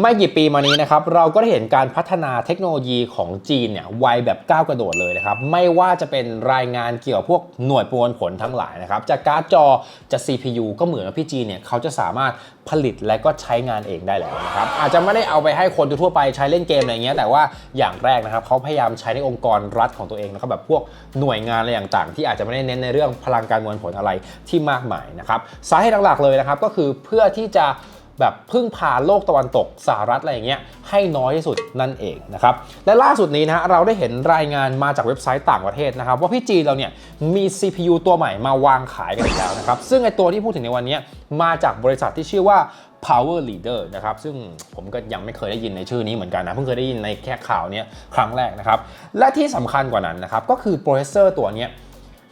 ไม่กี่ปีมานี้นะครับเราก็ได้เห็นการพัฒนาเทคโนโลยีของจีนเนี่ยไวแบบก้าวกระโดดเลยนะครับไม่ว่าจะเป็นรายงานเกี่ยวกับพวกหน่วยประมวลผลทั้งหลายนะครับจากการ์ดจอจะ CPU ก็เหมือนพี่จีนเนี่ยเขาจะสามารถผลิตและก็ใช้งานเองได้แล้วนะครับอาจจะไม่ได้เอาไปให้คนทั่วไปใช้เล่นเกมอะไรเงี้ยแต่ว่าอย่างแรกนะครับเขาพยายามใช้ในองค์กรรัฐของตัวเองนะครับแบบพวกหน่วยงานอะไรต่างๆ ที่อาจจะไม่ได้เน้นในเรื่องพลังการมวลผลอะไรที่มากมายนะครับสาเหตุหลักๆเลยนะครับก็คือเพื่อที่จะ แบบพึ่งพาโลกตะวันตกสหรัฐอะไรอย่างเงี้ยให้น้อยที่สุดนั่นเองนะครับและล่าสุดนี้นะเราได้เห็นรายงานมาจากเว็บไซต์ต่างประเทศนะครับ ว่าพี่จีเราเนี่ยมี CPU ตัวใหม่มาวางขายกันอีกแล้วนะครับซึ่งไอตัวที่พูดถึงในวันนี้มาจากบริษัทที่ชื่อว่า Power Leader นะครับซึ่งผมก็ยังไม่เคยได้ยินในชื่อนี้เหมือนกันนะเพิ่งเคยได้ยินในแค่ข่าวนี้ครั้งแรกนะครับและที่สำคัญกว่านั้นนะครับก็คือโปรเซสเซอร์ตัวนี้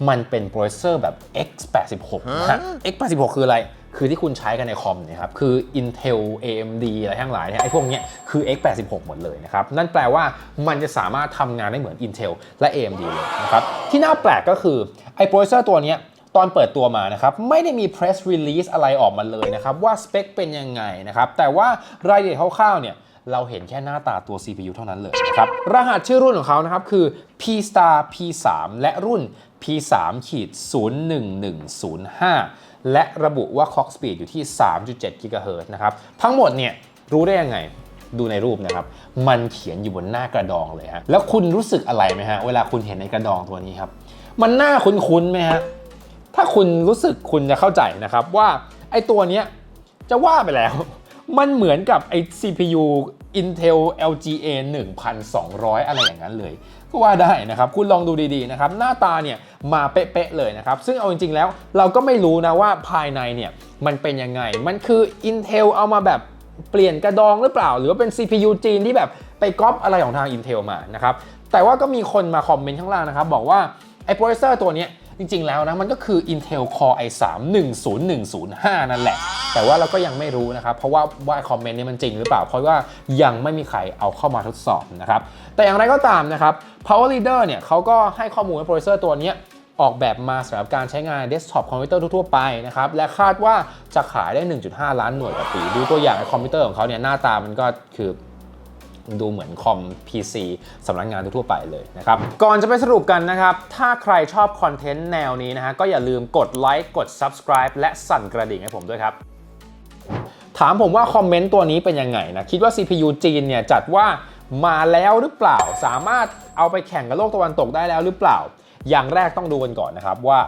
มันเป็นโปรเซสเซอร์แบบ x86 นะ x86 คืออะไร คือที่คุณใช้กันในคอมเนี่ยครับคือ Intel AMD อะไรทั้งหลายเนี่ยไอ้พวกเนี้ยคือ x86 หมดเลยนะครับ นั่นแปลว่ามันจะสามารถทำงานได้เหมือน Intel และ AMD เลยนะครับ ที่น่าแปลกก็คือไอ้โปรเซสเซอร์ตัวเนี้ยตอนเปิดตัวมานะครับ ไม่ได้มี press release อะไรออกมาเลยนะครับ ว่าสเปคเป็นยังไงนะครับ แต่ว่ารายละเอียดคร่าวๆเนี่ย เราเห็นแค่หน้าตาตัว CPU เท่านั้นเลยนะครับ รหัสชื่อรุ่นของเขานะครับคือ P Star P3 และรุ่น P3 ขีด01105 และระบุว่า clock speed อยู่ที่ 3.7 GHz นะครับ ทั้งหมดเนี่ยรู้ได้ยังไงดูในรูปนะครับ มันเขียนอยู่บนหน้ากระดองเลยฮะ แล้วคุณรู้สึกอะไรไหมฮะ เวลาคุณเห็นในกระดองตัวนี้ครับ มันน่าคุ้นๆไหมฮะ ถ้าคุณรู้สึกคุณจะเข้าใจนะครับว่าไอ้ตัวเนี้ยจะว่าไปแล้ว มันเหมือนกับไอ้ CPU Intel LGA 1200 อะไรอย่างนั้นเลย ก็ว่าได้นะครับ คุณลองดูดีๆนะครับ หน้าตาเนี่ยมาเป๊ะๆเลยนะครับ ซึ่งเอาจริงๆแล้วเราก็ไม่รู้นะว่าภายในเนี่ยมันเป็นยังไง มันคือ Intel เอามาแบบเปลี่ยนกระดองหรือเปล่า หรือว่าเป็น CPU จีนที่แบบไปก๊อปอะไรของทาง Intel มานะครับ แต่ว่าก็มีคนมาคอมเมนต์ข้างล่างนะครับ บอกว่าไอ้โปรเซสเซอร์ตัวเนี้ย จริงๆแล้วนะมันก็คือ Intel Core i3 10105 นั่นแหละ แต่ว่าเราก็ยังไม่รู้นะครับ เพราะว่าว่าคอมเมนต์นี้มันจริงหรือเปล่า เพราะว่ายังไม่มีใครเอาเข้ามาทดสอบนะครับ แต่อย่างไรก็ตามนะครับ Power Leader เนี่ยเขาก็ให้ข้อมูลว่าโปรเซสเซอร์ตัวนี้ออกแบบมาสำหรับการใช้งานเดสก์ท็อปคอมพิวเตอร์ทั่วๆไปนะครับ และคาดว่าจะขายได้ 1.5 ล้านหน่วยต่อปี ดูตัวอย่างคอมพิวเตอร์ของเขาเนี่ยหน้าตามันก็คือ ดูเหมือนคอม PC สำนักงานทั่วไปเลยนะครับ ก่อนจะไปสรุปกันนะครับ ถ้าใครชอบคอนเทนต์แนวนี้นะฮะก็อย่าลืมกดไลค์กด Subscribe และสั่นกระดิ่งให้ผมด้วยครับ ถามผมว่าคอมเมนต์ตัวนี้เป็นยังไงนะคิดว่า CPU จีนเนี่ยจัดว่ามาแล้วหรือเปล่า สามารถเอาไปแข่งกับโลกตะวันตกได้แล้วหรือเปล่า อย่างแรกต้องดูกันก่อนนะครับว่า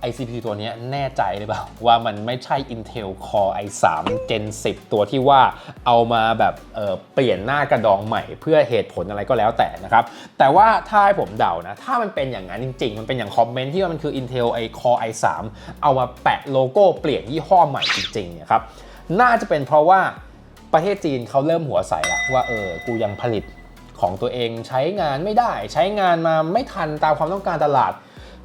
ไอ CPU ตัวนี้แน่ใจหรือเปล่า ว่ามันไม่ใช่ Intel Core i3 Gen 10 ตัวที่ว่าเอามาแบบเเปลี่ยนหน้ากระดองใหม่เพื่อเหตุผลอะไรก็แล้วแต่นะครับ แต่ว่าถ้าให้ผมเดานะ ถ้ามันเป็นอย่างนั้นจริง ๆ มันเป็นอย่างคอมเมนต์ที่ว่ามันคือ Intel ไอ Core i3 เอามาแปะโลโก้เปลี่ยนยี่ห้อใหม่จริงๆเนี่ยครับน่าจะเป็นเพราะว่าประเทศจีนเขาเริ่มหัวใสล้วว่าเออกูยังผลิตของตัวเองใช้งานไม่ได้ ใช้งานมาไม่ทันตามความต้องการตลาด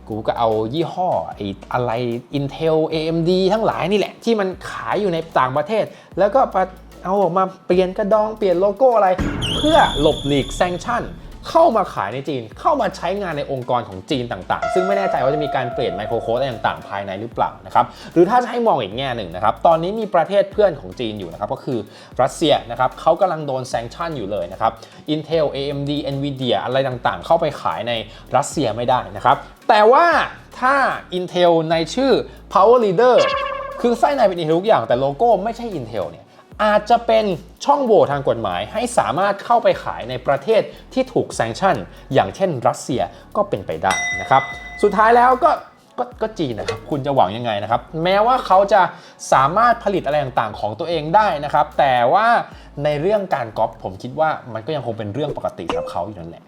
กูก็เอายี่ห้อไอ้อะไร Intel AMD ทั้งหลายนี่แหละ ที่มันขายอยู่ในต่างประเทศ แล้วก็เอาออกมาเปลี่ยนกระดองเปลี่ยนโลโก้อะไร เพื่อหลบหลีกแซงชั่น เข้ามาขายในจีน เข้ามาใช้งานในองค์กรของจีนต่างๆ ซึ่งไม่แน่ใจว่าจะมีการเปลี่ยนไมโครโค้ดอะไรต่างๆ ภายในหรือเปล่านะครับหรือถ้าจะให้มองอีกแง่หนึ่งนะครับตอนนี้มีประเทศเพื่อนของจีนอยู่นะครับก็คือรัสเซียนะครับเขากำลังโดนแซงชั่นอยู่เลยนะครับ Intel AMD Nvidia อะไรต่างๆ เข้าไปขายในรัสเซียไม่ได้นะครับแต่ว่าถ้า Intel ในชื่อ Power Leader คือไส้ในเป็น Intel ทุกอย่างแต่โลโก้ไม่ใช่ Intel เนี่ย อาจจะเป็นช่องโหว่ทางกฎหมายให้สามารถเข้าไปขายในประเทศที่ถูกแซงชั่น อย่างเช่นรัสเซียก็เป็นไปได้นะครับ สุดท้ายแล้วก็ก็ก็จีนนะครับ คุณจะหวังยังไงนะครับ แม้ว่าเขาจะสามารถผลิตอะไรต่างๆของตัวเองได้นะครับ แต่ว่าในเรื่องการก๊อปผมคิดว่ามันก็ยังคงเป็นเรื่องปกติสำหรับเขาอยู่นั่นแหละ